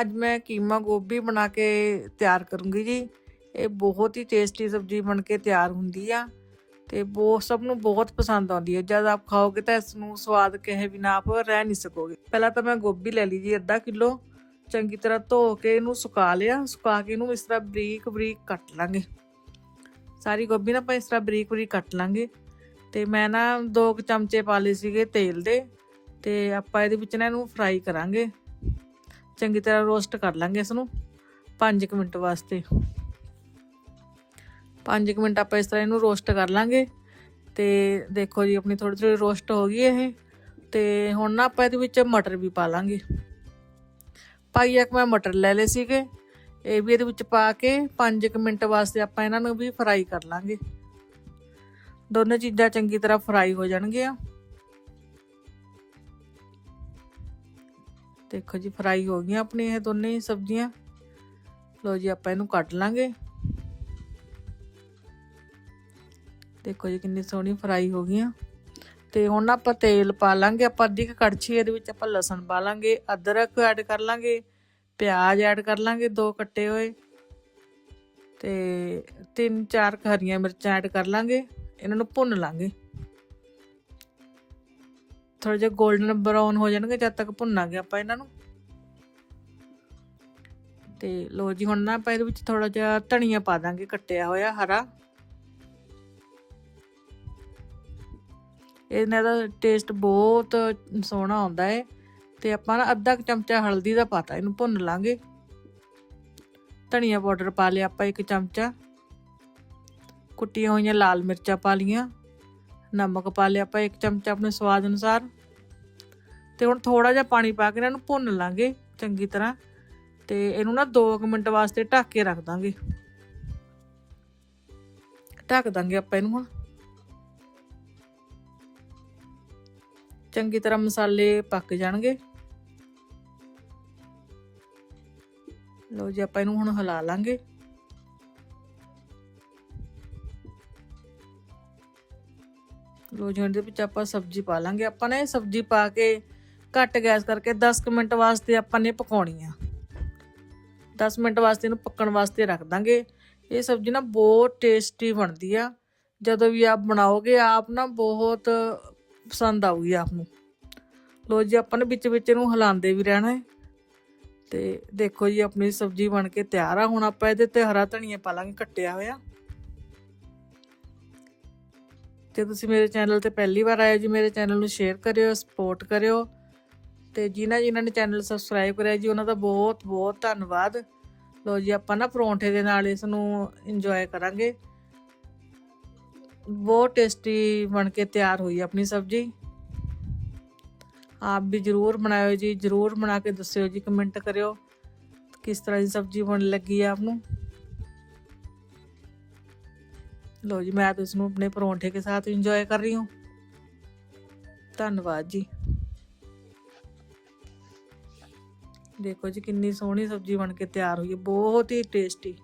ਅੱਜ ਮੈਂ ਕੀਮਾ ਗੋਭੀ ਬਣਾ ਕੇ ਤਿਆਰ ਕਰੂੰਗੀ ਜੀ। ਇਹ ਬਹੁਤ ਹੀ ਟੇਸਟੀ ਸਬਜ਼ੀ ਬਣ ਕੇ ਤਿਆਰ ਹੁੰਦੀ ਆ ਤੇ ਬਹੁਤ, ਸਭ ਨੂੰ ਬਹੁਤ ਪਸੰਦ ਆਉਂਦੀ ਹੈ ਜਦ ਆਪ ਖਾਓਗੇ ਤਾਂ ਇਸ ਨੂੰ ਸਵਾਦ ਕਹੇ ਬਿਨਾ ਆਪ ਰਹਿ ਨਹੀਂ ਸਕੋਗੇ। ਪਹਿਲਾਂ ਤਾਂ ਮੈਂ ਗੋਭੀ ਲੈ ਲਈ ਜੀ ਅੱਧਾ ਕਿਲੋ। ਚੰਗੀ ਤਰ੍ਹਾਂ ਧੋ ਕੇ ਇਹਨੂੰ ਸੁਕਾ ਲਿਆ। ਸੁਕਾ ਕੇ ਇਹਨੂੰ ਇਸ ਤਰ੍ਹਾਂ ਬਰੀਕ ਬਰੀਕ ਕੱਟ ਲਾਂਗੇ। ਸਾਰੀ ਗੋਭੀ ਨਾ ਆਪਾਂ ਇਸ ਤਰ੍ਹਾਂ ਬਰੀਕ ਬਰੀਕ ਕੱਟ ਲਾਂਗੇ। ਤੇ ਮੈਂ ਨਾ ਦੋ ਕੁ ਚਮਚੇ ਪਾ ਲਏ ਸੀਗੇ ਤੇਲ ਦੇ। ਤੇ ਆਪਾਂ ਇਹਦੇ ਵਿੱਚ ਨਾ ਇਹਨੂੰ ਫਰਾਈ ਕਰਾਂਗੇ। ਚੰਗੀ ਤਰ੍ਹਾਂ ਰੋਸਟ ਕਰ ਲਾਂਗੇ ਇਸ ਨੂੰ 5 ਮਿੰਟ ਵਾਸਤੇ। 5 ਮਿੰਟ ਆਪਾਂ ਇਸ ਤਰ੍ਹਾਂ ਇਹਨੂੰ ਰੋਸਟ ਕਰ ਲਾਂਗੇ ਤੇ ਦੇਖੋ ਜੀ, ਆਪਣੀ ਥੋੜੀ ਥੋੜੀ ਰੋਸਟ ਹੋ ਗਈ ਇਹ। ਤੇ ਹੁਣ ਨਾ ਆਪਾਂ ਇਹਦੇ ਵਿੱਚ ਮਟਰ ਵੀ ਪਾ ਲਾਂਗੇ। ਪਾਈ ਇੱਕ ਮੈਂ ਮਟਰ ਲੈ ਲਏ ਸੀਗੇ, ਇਹ ਵੀ ਇਹਦੇ ਵਿੱਚ ਪਾ ਕੇ 5 ਮਿੰਟ ਵਾਸਤੇ ਆਪਾਂ ਇਹਨਾਂ ਨੂੰ ਵੀ ਫਰਾਈ ਕਰ ਲਾਂਗੇ। ਦੋਨੇ ਚੀਜ਼ਾਂ ਚੰਗੀ ਤਰ੍ਹਾਂ ਫਰਾਈ ਹੋ ਜਾਣਗੀਆਂ। ਦੇਖੋ ਜੀ, ਫਰਾਈ ਹੋ ਗਈਆਂ ਆਪਣੀ ਇਹ ਦੋਨੇ ਹੀ ਸਬਜ਼ੀਆਂ। ਲੋ ਜੀ, ਆਪਾਂ ਇਹਨੂੰ ਕੱਟ ਲਾਂਗੇ। ਦੇਖੋ ਜੀ, ਕਿੰਨੀ ਸੋਹਣੀ ਫਰਾਈ ਹੋ ਗਈਆਂ। ਤੇ ਹੁਣ ਆਪਾਂ ਤੇਲ ਪਾ ਲਾਂਗੇ, ਆਪਾਂ ਅੱਧੀ ਕੁ ਕੜਛੀ ਇਹਦੇ ਵਿੱਚ ਆਪਾਂ ਲਸਣ ਪਾ ਲਾਂਗੇ, ਅਦਰਕ ਐਡ ਕਰ ਲਾਂਗੇ, ਪਿਆਜ਼ ਐਡ ਕਰ ਲਾਂਗੇ ਦੋ ਕੱਟੇ ਹੋਏ। ਤੇ ਤਿੰਨ ਚਾਰ ਹਰੀਆਂ ਮਿਰਚਾਂ ਐਡ ਕਰ ਲਾਂਗੇ, ਇਹਨਾਂ ਨੂੰ ਭੁੰਨ ਲਾਂਗੇ। ਥੋੜਾ ਜਿਹਾ 골ਡਨ ਬਰਾਊਨ ਹੋ ਜਾਣਗੇ ਜਦ ਤੱਕ ਭੁੰਨਾਂਗੇ ਆਪਾਂ ਇਹਨਾਂ ਨੂੰ। ਤੇ ਲੋ ਜੀ, ਹੁਣ ਨਾ ਆਪਾਂ ਇਹਦੇ ਵਿੱਚ ਥੋੜਾ ਜਿਹਾ ਧਨੀਆ ਪਾ ਦਾਂਗੇ, ਕੱਟਿਆ ਹੋਇਆ ਹਰਾ। ਇਹਨਾਂ ਦਾ ਟੇਸਟ ਬਹੁਤ ਸੋਹਣਾ ਆਉਂਦਾ ਹੈ ਤੇ ਆਪਾਂ ਨਾ ਅੱਧਾ ਕੁ ਚਮਚਾ ਹਲਦੀ ਦਾ ਪਾਤਾ ਇਹਨੂੰ ਭੁੰਨ ਲਾਂਗੇ। ਧਨੀਆ ਪਾਊਡਰ ਪਾ ਲਿਆ ਆਪਾਂ ਇੱਕ ਚਮਚਾ। ਕੁੱਟੀਆਂ ਹੋਈਆਂ ਲਾਲ ਮਿਰਚਾਂ ਪਾ ਲੀਆਂ ਨਮਕ ਪਾ ਲਿਆ ਆਪਾਂ ਇੱਕ ਚਮਚਾ ਆਪਣੇ ਸਵਾਦ ਅਨੁਸਾਰ। ਤੇ ਹੁਣ ਥੋੜਾ ਜਿਹਾ ਪਾਣੀ ਪਾ ਕੇ ਇਹਨਾਂ ਨੂੰ ਭੁੰਨ ਲਾਂਗੇ ਚੰਗੀ ਤਰ੍ਹਾਂ ਤੇ ਇਹਨੂੰ ਨਾ 2 ਮਿੰਟ ਵਾਸਤੇ ਢੱਕ ਕੇ ਰੱਖ ਦਾਂਗੇ। ਢੱਕ ਦਾਂਗੇ ਆਪਾਂ ਇਹਨੂੰ ਹੁਣ। ਚੰਗੀ ਤਰ੍ਹਾਂ ਮਸਾਲੇ ਪੱਕ ਜਾਣਗੇ। ਲੋ ਜੀ ਆਪਾਂ ਇਹਨੂੰ ਹੁਣ ਹਿਲਾ ਲਾਂਗੇ। ਲੋ ਜੀ ਇਹਦੇ ਵਿੱਚ ਆਪਾਂ ਸਬਜ਼ੀ ਪਾ ਲਾਂਗੇ। ਆਪਾਂ ਨੇ ਸਬਜ਼ੀ ਪਾ ਕੇ ਘੱਟ ਗੈਸ ਕਰਕੇ 10 ਕੁ ਮਿੰਟ ਵਾਸਤੇ ਆਪਾਂ ਨੇ ਪਕਾਉਣੀ ਆ 10 ਮਿੰਟ ਵਾਸਤੇ ਇਹਨੂੰ ਪੱਕਣ ਵਾਸਤੇ ਰੱਖ ਦਾਂਗੇ। ਇਹ ਸਬਜ਼ੀ ਨਾ ਬਹੁਤ ਟੇਸਟੀ ਬਣਦੀ ਆ। ਜਦੋਂ ਵੀ ਆਪ ਬਣਾਓਗੇ, ਆਪ ਨਾ ਬਹੁਤ ਪਸੰਦ ਆਊਗੀ ਆਪ ਨੂੰ। ਲੋ ਜੀ, ਆਪਾਂ ਨੇ ਵਿੱਚ ਵਿੱਚ ਇਹਨੂੰ ਹਿਲਾਉਂਦੇ ਵੀ ਰਹਿਣਾ ਹੈ। ਤੇ ਦੇਖੋ ਜੀ, ਆਪਣੀ ਸਬਜ਼ੀ ਬਣ ਕੇ ਤਿਆਰ ਆ। ਹੁਣ ਆਪਾਂ ਇਹਦੇ ਤੇ ਹਰਾ ਧਨੀਆ ਪਾ ਲਾਂਗੇ, ਕੱਟਿਆ ਹੋਇਆ। ਜੇ ਤੁਸੀਂ ਮੇਰੇ ਚੈਨਲ ਤੇ ਪਹਿਲੀ ਵਾਰ ਆਏ ਹੋ ਜੀ, ਮੇਰੇ ਚੈਨਲ ਨੂੰ ਸ਼ੇਅਰ ਕਰਿਓ, ਸਪੋਰਟ ਕਰਿਓ। ਤੇ ਜਿਨ੍ਹਾਂ ਜਿਨ੍ਹਾਂ ਨੇ ਚੈਨਲ ਸਬਸਕ੍ਰਾਈਬ ਕਰਿਆ ਜੀ, ਉਹਨਾਂ ਦਾ ਬਹੁਤ ਬਹੁਤ ਧੰਨਵਾਦ। ਲੋ ਜੀ, ਆਪਾਂ ਨਾ ਪਰੌਂਠੇ ਦੇ ਨਾਲ ਇਸ ਨੂੰ ਇੰਜੋਏ ਕਰਾਂਗੇ। ਬਹੁਤ ਟੇਸਟੀ ਬਣ ਕੇ ਤਿਆਰ ਹੋਈ ਆਪਣੀ ਸਬਜ਼ੀ। ਆਪ ਵੀ ਜਰੂਰ ਬਣਾਇਓ ਜੀ, ਜਰੂਰ ਬਣਾ ਕੇ ਦੱਸਿਓ ਜੀ ਕਮੈਂਟ ਕਰਿਓ ਕਿਸ ਤਰ੍ਹਾਂ ਦੀ ਸਬਜ਼ੀ ਬਣ ਲੱਗੀ ਆ ਆਪ ਨੂੰ ਲੋ ਜੀ, ਮੈਂ ਤਾਂ ਇਸ ਨੂੰ ਆਪਣੇ ਪਰੌਂਠੇ ਕੇ ਸਾਥ ਇੰਜੋਏ ਕਰ ਰਹੀ ਹਾਂ। ਧੰਨਵਾਦ ਜੀ। ਦੇਖੋ ਜੀ ਕਿੰਨੀ ਸੋਹਣੀ ਸਬਜ਼ੀ ਬਣ ਕੇ ਤਿਆਰ ਹੋਈ ਹੈ ਬਹੁਤ ਹੀ ਟੇਸਟੀ